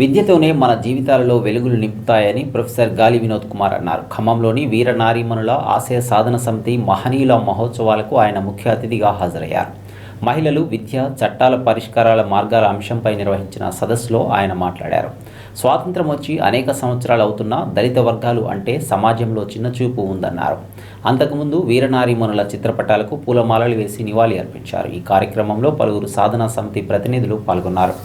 విద్యతోనే మన జీవితాలలో వెలుగులు నింపుతాయని ప్రొఫెసర్ గాలి వినోద్ కుమార్ అన్నారు. ఖమ్మంలోని వీర నారీమణుల ఆశయ సాధన సమితి మహనీయుల మహోత్సవాలకు ఆయన ముఖ్య అతిథిగా హాజరయ్యారు. మహిళలు విద్య చట్టాల పరిష్కారాల మార్గాల అంశంపై నిర్వహించిన సదస్సులో ఆయన మాట్లాడారు. స్వాతంత్రం వచ్చి అనేక సంవత్సరాలు అవుతున్నా దళిత వర్గాలు అంటే సమాజంలో చిన్నచూపు ఉందన్నారు. అంతకుముందు వీరనారీమణుల చిత్రపటాలకు పూలమాలలు వేసి నివాళి అర్పించారు. ఈ కార్యక్రమంలో పలువురు సాధనా సమితి ప్రతినిధులు పాల్గొన్నారు.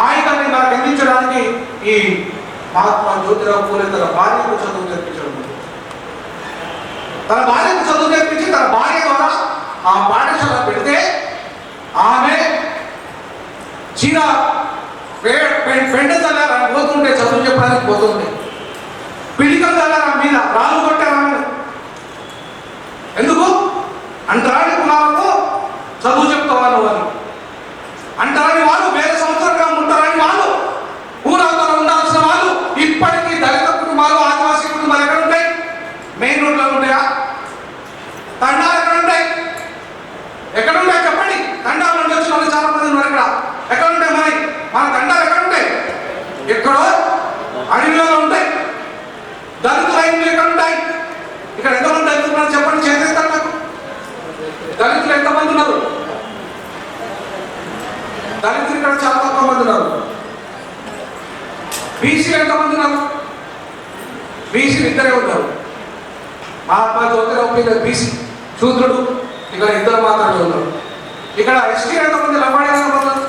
ఆయుధాన్ని నాకు అందించడానికి ఈ మహాత్మా జ్యోతిరావు పూలే తన భార్యకు చదువు నేర్పించడం తన భార్యకు చదువు నేర్పించి తన భార్య ద్వారా ఆ పాఠశాల పెడితే ఆమె చీర పెండ తల్లారా పోతుంటే చదువు చెప్పడానికి పోతుంది పిడికల తల్లారా బీసీలు ఎంతమంది ఉన్నారు? బీసీలు ఇద్దరే ఉన్నారు. మహాత్మా జ్యోతిరావు పూలే బీసీ శూద్రుడు ఇక్కడ ఇద్దరు మాత్రమే ఉన్నారు. ఇక్కడ ఎస్టీ ఎంతమంది? లంబాడి ఎంతమంది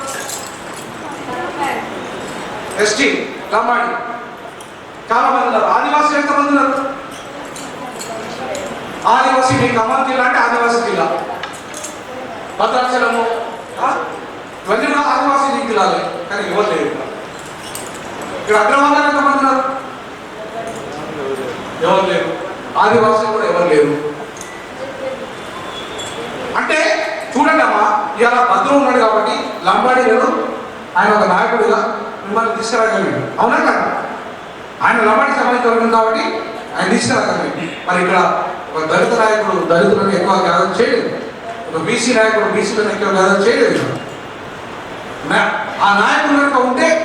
ఎస్టీ లంబాడి. చాలా మంది ఉన్నారు. ఆదివాసీలు ఎంతమంది ఉన్నారు? ఆదివాసీ మీ ఖమ్మం జిల్లా అంటే ఆదివాసీ జిల్లా. భద్రాచలము ఆ? ఇవన్నీ కూడా ఆదివాసీ జిల్లాలే కానీ ఎవరు లేరు ఇక్కడ. ఇక్కడ అగ్రవర్ణాలు ఎంతమంది ఉన్నారు ఎవరు లేరు? ఆదివాసులు కూడా ఎవరు లేరు? అంటే చూడండి అమ్మా ఇవాళ భద్రం ఉన్నాడు కాబట్టి లంబాడి ఆయన ఒక నాయకుడిగా మిమ్మల్ని తీసుకురాగలిగాడు. అవునా కదా? ఆయన లంబాడి సమాజం ఉంది కాబట్టి ఆయన తీసుకురాగలిగాడు. మరి ఇక్కడ ఒక దళిత నాయకుడు దళితులను ఎక్కువ గ్యాదర్ చేయలేదు. ఒక బీసీ నాయకుడు బీసీలను ఎక్కువ గ్యాదర్ చేయలేదు. ఆ నాయకుడు కనుక ఉంటే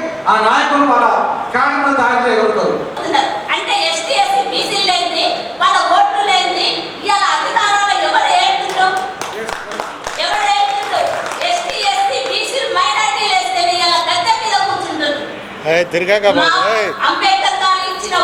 తిరిగాక అంబేద్కర్ గారు ఇచ్చిన